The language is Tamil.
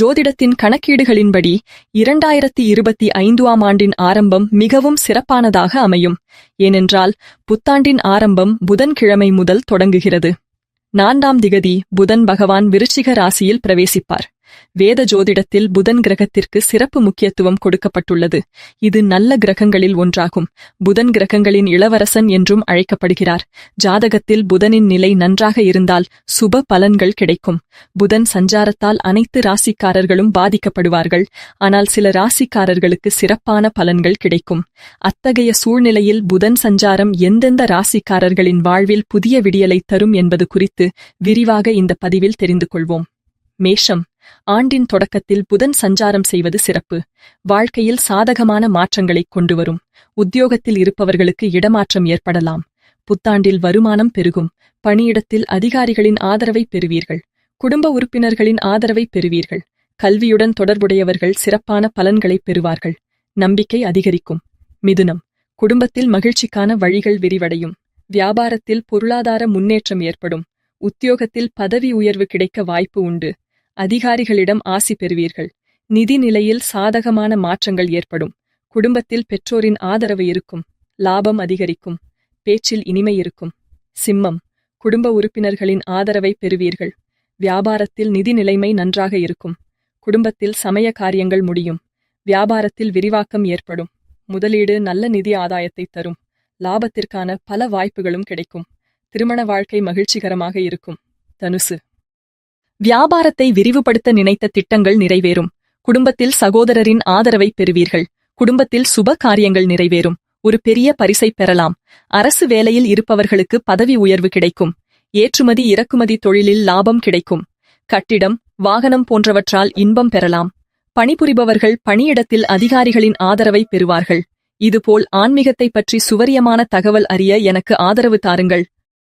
ஜோதிடத்தின் கணக்கீடுகளின்படி இரண்டாயிரத்தி இருபத்தி ஐந்தாம் ஆண்டின் ஆரம்பம் மிகவும் சிறப்பானதாக அமையும். ஏனென்றால் புத்தாண்டின் ஆரம்பம் புதன்கிழமை முதல் தொடங்குகிறது. நான்காம் திகதி புதன் பகவான் விருச்சிக ராசியில் பிரவேசிப்பார். வேத ஜோதிடத்தில் புதன் கிரகத்திற்கு சிறப்பு முக்கியத்துவம் கொடுக்கப்பட்டுள்ளது. இது நல்ல கிரகங்களில் ஒன்றாகும். புதன் கிரகங்களின் இளவரசன் என்றும் அழைக்கப்படுகிறார். ஜாதகத்தில் புதனின் நிலை நன்றாக இருந்தால் சுப பலன்கள் கிடைக்கும். புதன் சஞ்சாரத்தால் அனைத்து ராசிக்காரர்களும் பாதிக்கப்படுவார்கள். ஆனால் சில ராசிக்காரர்களுக்கு சிறப்பான பலன்கள் கிடைக்கும். அத்தகைய சூழ்நிலையில் புதன் சஞ்சாரம் எந்தெந்த ராசிக்காரர்களின் வாழ்வில் புதிய விடியலை தரும் என்பது குறித்து விரிவாக இந்த பதிவில் தெரிந்து கொள்வோம். மேஷம். ஆண்டின் தொடக்கத்தில் புதன் சஞ்சாரம் செய்வது சிறப்பு. வாழ்க்கையில் சாதகமான மாற்றங்களை கொண்டுவரும். உத்தியோகத்தில் இருப்பவர்களுக்கு இடமாற்றம் ஏற்படலாம். புத்தாண்டில் வருமானம் பெருகும். பணியிடத்தில் அதிகாரிகளின் ஆதரவை பெறுவீர்கள். குடும்ப உறுப்பினர்களின் ஆதரவை பெறுவீர்கள். கல்வியுடன் தொடர்புடையவர்கள் சிறப்பான பலன்களை பெறுவார்கள். நம்பிக்கை அதிகரிக்கும். மிதுனம். குடும்பத்தில் மகிழ்ச்சிக்கான வழிகள் விரிவடையும். வியாபாரத்தில் பொருளாதார முன்னேற்றம் ஏற்படும். உத்தியோகத்தில் பதவி உயர்வு கிடைக்க வாய்ப்பு உண்டு. அதிகாரிகளிடம் ஆசி பெறுவீர்கள். நிதி நிலையில் சாதகமான மாற்றங்கள் ஏற்படும். குடும்பத்தில் பெற்றோரின் ஆதரவு இருக்கும். லாபம் அதிகரிக்கும். பேச்சில் இனிமை இருக்கும். சிம்மம். குடும்ப உறுப்பினர்களின் ஆதரவை பெறுவீர்கள். வியாபாரத்தில் நிதி நிலைமை நன்றாக இருக்கும். குடும்பத்தில் சமய காரியங்கள் முடியும். வியாபாரத்தில் விரிவாக்கம் ஏற்படும். முதலீடு நல்ல நிதி ஆதாயத்தை தரும். லாபத்திற்கான பல வாய்ப்புகளும் கிடைக்கும். திருமண வாழ்க்கை மகிழ்ச்சிகரமாக இருக்கும். தனுசு. வியாபாரத்தை விரிவுபடுத்த நினைத்த திட்டங்கள் நிறைவேறும். குடும்பத்தில் சகோதரரின் ஆதரவை பெறுவீர்கள். குடும்பத்தில் சுப காரியங்கள் நிறைவேறும். ஒரு பெரிய பரிசை பெறலாம். அரசு வேலையில் இருப்பவர்களுக்கு பதவி உயர்வு கிடைக்கும். ஏற்றுமதி இறக்குமதி தொழிலில் லாபம் கிடைக்கும். கட்டிடம் வாகனம் போன்றவற்றால் இன்பம் பெறலாம். பணிபுரிபவர்கள் பணியிடத்தில் அதிகாரிகளின் ஆதரவை பெறுவார்கள். இதுபோல் ஆன்மீகத்தை பற்றி சுவரியமான தகவல் அறிய எனக்கு ஆதரவு தாருங்கள்.